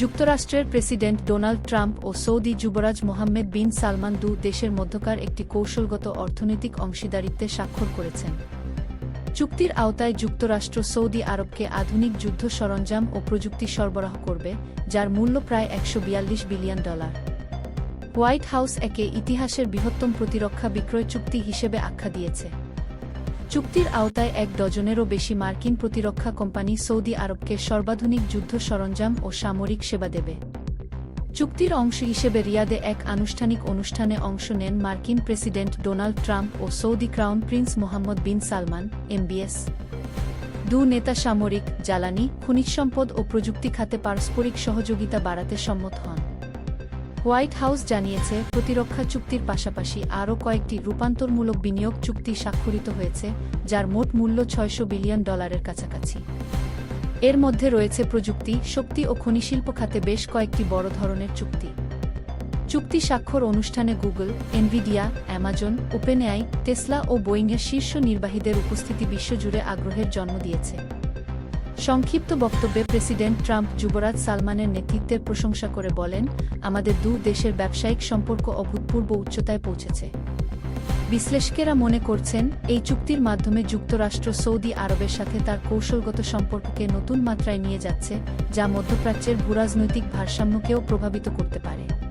যুক্তরাষ্ট্রের president Donald Trump ও Saudi যুবরাজ মোহাম্মেদ বিন সালমান দু দেশের মধ্যকার একটি কৌশলগত অর্থনৈতিক অংশীদারিত্বে স্বাক্ষর করেছেন। চুক্তির আওতায় যুক্তরাষ্ট্র সৌদি আরবকে আধুনিক যুদ্ধ সরঞ্জাম ও প্রযুক্তি সরবরাহ করবে, যার মূল্য প্রায় একশো বিয়াল্লিশ বিলিয়ন ডলার। হোয়াইট হাউস একে ইতিহাসের বৃহত্তম প্রতিরক্ষা বিক্রয় চুক্তি হিসেবে আখ্যা দিয়েছে। চুক্তির আওতায় এক ডজনেরও বেশি মার্কিন প্রতিরক্ষা কোম্পানি সৌদি আরবকে সর্বাধুনিক যুদ্ধ সরঞ্জাম ও সামরিক সেবা দেবে। চুক্তির অংশ হিসেবে রিয়াদে এক আনুষ্ঠানিক অনুষ্ঠানে অংশ নেন মার্কিন প্রেসিডেন্ট ডোনাল্ড ট্রাম্প ও Saudi crown prince Mohammad bin Salman MBS দু নেতা সামরিক, জ্বালানি, খনিজ সম্পদ ও প্রযুক্তি খাতে পারস্পরিক সহযোগিতা বাড়াতে সম্মত হন। হোয়াইট হাউস জানিয়েছে, প্রতিরক্ষা চুক্তির পাশাপাশি আরও কয়েকটি রূপান্তরমূলক বিনিয়োগ চুক্তি স্বাক্ষরিত হয়েছে, যার মোট মূল্য ছয়শো বিলিয়ন ডলারের কাছাকাছি। এর মধ্যে রয়েছে প্রযুক্তি, শক্তি ও খনিশিল্প খাতে বেশ কয়েকটি বড় ধরনের চুক্তি। চুক্তি স্বাক্ষর অনুষ্ঠানে Google, Nvidia, Amazon, OpenAI, Tesla ও বোয়িংয়ের শীর্ষ নির্বাহীদের উপস্থিতি বিশ্বজুড়ে আগ্রহের জন্ম দিয়েছে। সংক্ষিপ্ত বক্তব্যে প্রেসিডেন্ট ট্রাম্প যুবরাজ সালমানের নেতৃত্বের প্রশংসা করে বলেন, আমাদের দু দেশের ব্যবসায়িক সম্পর্ক অভূতপূর্ব উচ্চতায় পৌঁছেছে। বিশ্লেষকেরা মনে করছেন, এই চুক্তির মাধ্যমে যুক্তরাষ্ট্র সৌদি আরবের সাথে তার কৌশলগত সম্পর্ককে নতুন মাত্রায় নিয়ে যাচ্ছে, যা মধ্যপ্রাচ্যের ভূরাজনৈতিক ভারসাম্যকেও প্রভাবিত করতে পারে।